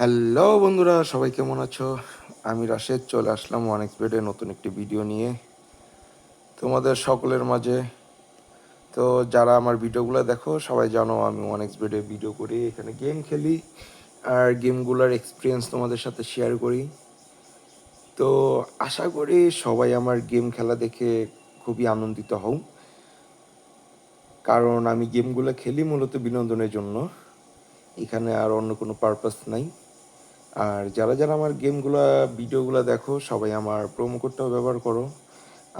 Hello বন্ধুরা, সবাই কেমন আছো? আমি রাশেদ, চলে আসলাম ওয়ান এক্সপেডে নতুন একটি ভিডিও নিয়ে। তোমাদের সকলের মাঝে। তো যারা আমার ভিডিওগুলো দেখো, সবাই জানো আমি ওয়ান এক্সপেডে ভিডিও করি, এখানে গেম খেলি আর গেমগুলোর এক্সপিরিয়েন্স তোমাদের সাথে শেয়ার করি। তো আশা করি সবাই আমার গেম খেলা দেখে খুবই আনন্দিত হও। কারণ আমি গেমগুলো খেলি মূলত বিনোদনের জন্য। এখানে আর অন্য কোনো পারপাস নাই। আর যারা যারা আমার গেমগুলো, ভিডিওগুলো দেখো, সবাই আমার প্রোমো কোডটাও ব্যবহার করো।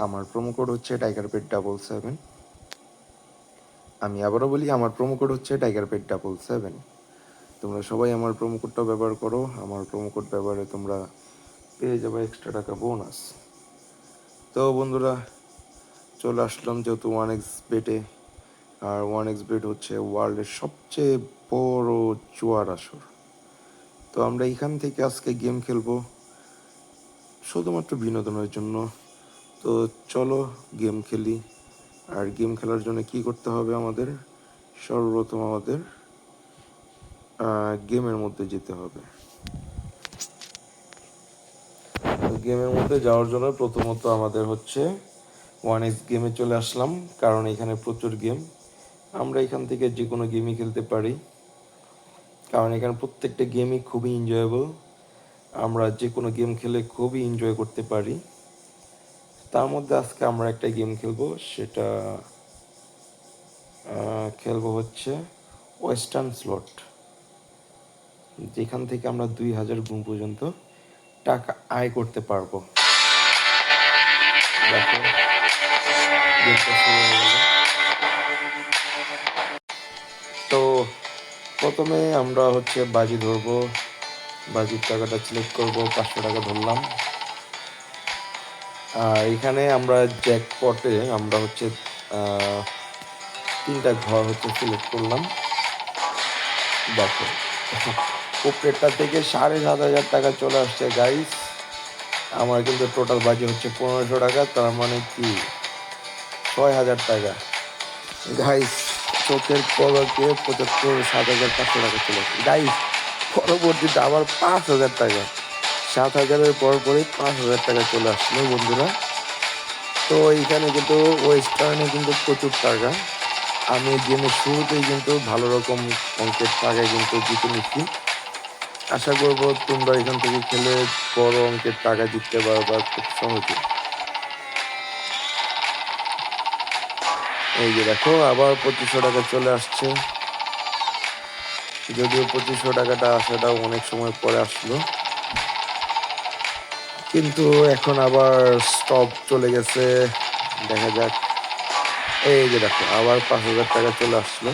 আমার প্রোমো কোড হচ্ছে টাইগার পেট ডাবল সেভেন আমি আবারও বলি, আমার প্রোমো কোড হচ্ছে টাইগার পেট ডাবল সেভেন তোমরা সবাই আমার প্রোমো কোডটা ব্যবহার করো। আমার প্রোমো কোড ব্যবহারে তোমরা পেয়ে যাবে এক্সট্রা টাকা বোনাস তো বন্ধুরা, চলে আসলাম যেহেতু ওয়ান এক্স বেটে আর ওয়ান এক্স বেট হচ্ছে ওয়ার্ল্ডের সবচেয়ে বড় জুয়ার আসর। তো আমরা এখান থেকে আজকে গেম খেলব শুধুমাত্র বিনোদনের জন্য। তো চলো গেম খেলি। আর গেম খেলার জন্য কি করতে হবে আমাদের? সর্বপ্রথম আমাদের গেমের মধ্যে যেতে হবে। গেমের মধ্যে যাওয়ার জন্য প্রথমত আমাদের হচ্ছে ওয়ান এক্স গেমে চলে আসলাম, কারণ এখানে প্রচুর গেম। আমরা এখান থেকে যে কোনো গেমই খেলতে পারি। কারণ এখানে প্রত্যেকটা গেমই খুবই এনজয়েবল আমরা যে কোনো গেম খেলে খুবই এনজয় করতে পারি। তার মধ্যে আজকে আমরা একটা গেম খেলব, সেটা খেলব হচ্ছে ওয়েস্টার্ন স্লট যেখান থেকে আমরা দুই হাজার গুণ পর্যন্ত টাকা আয় করতে পারব। তো প্রথমে আমরা হচ্ছে বাজি ধরবো, বাজির টাকাটা সিলেক্ট করব, পাঁচশো টাকা ধরলাম। আর এখানে আমরা জ্যাকপটে আমরা হচ্ছে তিনটা ঘর হচ্ছে সিলেক্ট করলাম। দেখো উপরেরটা থেকে সাড়ে সাত হাজার টাকা চলে আসছে গাইস আমার কিন্তু টোটাল বাজি হচ্ছে পনেরোশো টাকা, তার মানে কি? ছয় হাজার টাকা। গাইস চোখের পলকে পঁচাত্তর, সাত হাজার, পাঁচশো টাকা চলে গাইস পরবর্তীতে আবার পাঁচ হাজার টাকা। সাত হাজারের পর পরই পাঁচ হাজার টাকা চলে আসলো বন্ধুরা। তো এইখানে কিন্তু ওয়েস্টার্নে কিন্তু প্রচুর টাকা। আমি গেমের শুরুতেই কিন্তু ভালো রকম অঙ্কের টাকা কিন্তু জিতে নিচ্ছি। আশা করব তোমরা এখান থেকে খেলে বড় অঙ্কের টাকা জিততে পারবা খুব সহজে। এই যে দেখো, আবার পঁচিশশো টাকা চলে আসছে। যদিও পঁচিশশো টাকাটা আসাটা অনেক সময় পরে আসলো। কিন্তু এখন আবার স্টপ চলে গেছে। দেখা যাক। এই যে দেখো, আবার পাঁচ হাজার টাকা চলে আসলো।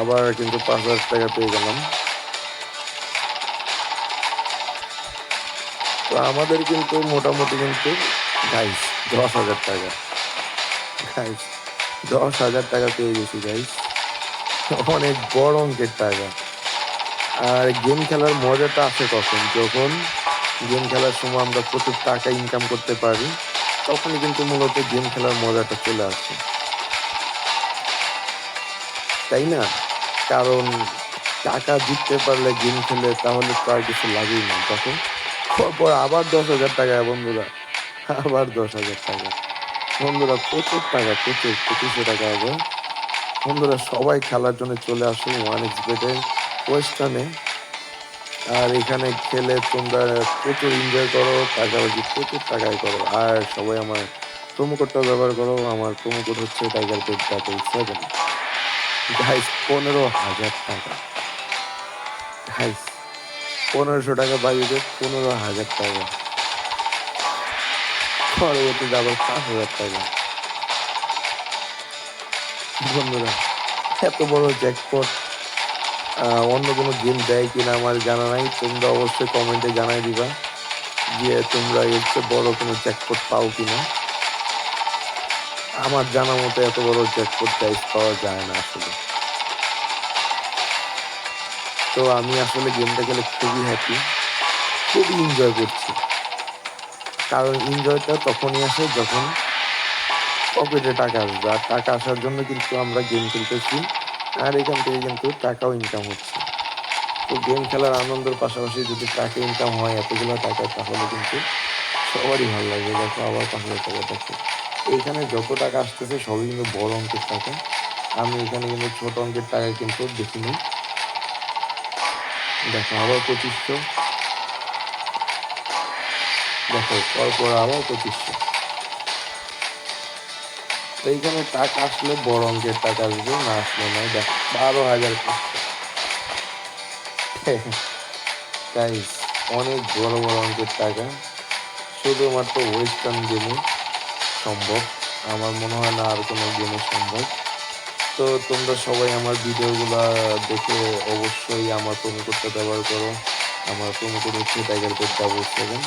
আবার কিন্তু পাঁচ হাজার টাকা পেয়ে গেলাম। তো আমাদের কিন্তু মোটামুটি কিন্তু দশ হাজার টাকা। গাইস দশ হাজার টাকা পেয়ে গেছি গাইস অনেক বড় অঙ্কের টাকা। আর গেম খেলার মজাটা আসে কখন? যখন গেম খেলার সময় আমরা প্রচুর টাকা ইনকাম করতে পারি, তখনই কিন্তু মূলত গেম খেলার মজাটা চলে আসে। তাই না? কারণ টাকা জিততে পারলে গেম খেলে তাহলে তো আর কিছু লাগেই না, তখন। পর আবার দশ হাজার টাকা, বন্ধুরা। আবার দশ হাজার টাকা। বন্ধুরা, প্রচুর টাকা, প্রচুর পঁচিশশো টাকা হবে। বন্ধুরা, সবাই খেলার জন্য চলে আসুন ওয়ান এক্স বেটে ওয়েস্টার্নে। আর এখানে খেলে তোমরা প্রচুর এনজয় করো, টাকাবাজি প্রচুর টাকায় করো। আর সবাই আমার কোডটা ব্যবহার করো, আমার কোড হচ্ছে tiger pet double seven guys পনেরো হাজার টাকা। গাইস পনেরোশো টাকা বাজিতে পনেরো হাজার টাকা। পরবর্তীতে আবার পাঁচ হাজার টাকা। বন্ধুরা এত বড় জ্যাকপট অন্য কোনো গেম দেয় কিনা আমার জানা নাই তোমরা অবশ্যই কমেন্টে জানাই দিবা যে তোমরা এর চেয়ে বড় কোনো জ্যাকপট পাও কিনা। আমার জানা মতো এত বড় জ্যাকপট গাইস পাওয়া যায় না আসলে। তো আমি আসলে গেমটা খেলে খুবই হ্যাপি খুবই এনজয় করছি। কারণ এনজয়টা তখনই আসে যখন পকেটে টাকা আসবে আর টাকা আসার জন্য কিন্তু আমরা গেম খেলতেছি, আর এখান থেকে কিন্তু টাকাও ইনকাম হচ্ছে। তো গেম খেলার আনন্দের পাশাপাশি যদি টাকা ইনকাম হয়, এতগুলো টাকা, তাহলে কিন্তু সবারই ভালো লাগবে দেখো আবার পাঁচ হাজার টাকা দেখো এইখানে যত টাকা আসতেছে, সবই কিন্তু বড় অঙ্কের টাকা। আমি এখানে কিন্তু ছোট অঙ্কের টাকা কিন্তু দেখিনি। দেখো আবার পঁচিশশো। দেখো, পরপর আবার পঁচিশশো। এইখানে টাকা আসলে বড় অঙ্কের টাকা আসবে, না আসলে নয়। দেখো, বারো হাজার গাইস অনেক বড় বড় অঙ্কের টাকা। শুধুমাত্র ওয়েস্টার্ন গেমে সম্ভব। আমার মনে হয় না আর কোনো গেমে সম্ভব। তো তোমরা সবাই আমার ভিডিওগুলো দেখে অবশ্যই আমার প্রোমো কোডটা ব্যবহার করো। আমার প্রোমো কোড হচ্ছে টাইগার কোড ডাবল সেভেন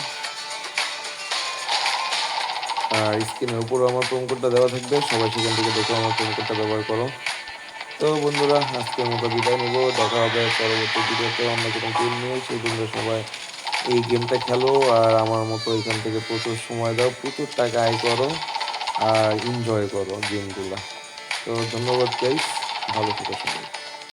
আর স্ক্রিনের উপরও আমার প্রোমো কোডটা দেওয়া থাকবে, সবাই সেখান থেকে দেখে আমার প্রোমো কোডটা ব্যবহার করো। তো বন্ধুরা, আজকের মতো বিদায় নেব, দেখা হবে পরবর্তী ভিডিওতে, অন্য কোনো গেম নিয়ে। সেই তোমরা সবাই এই গেমটা খেলো আর আমার মতো এখান থেকে প্রচুর সময় দাও, প্রচুর টাকা আয় করো আর এনজয় করো গেমগুলো তো ধন্যবাদ গাইস ভালো থেকো সবাই।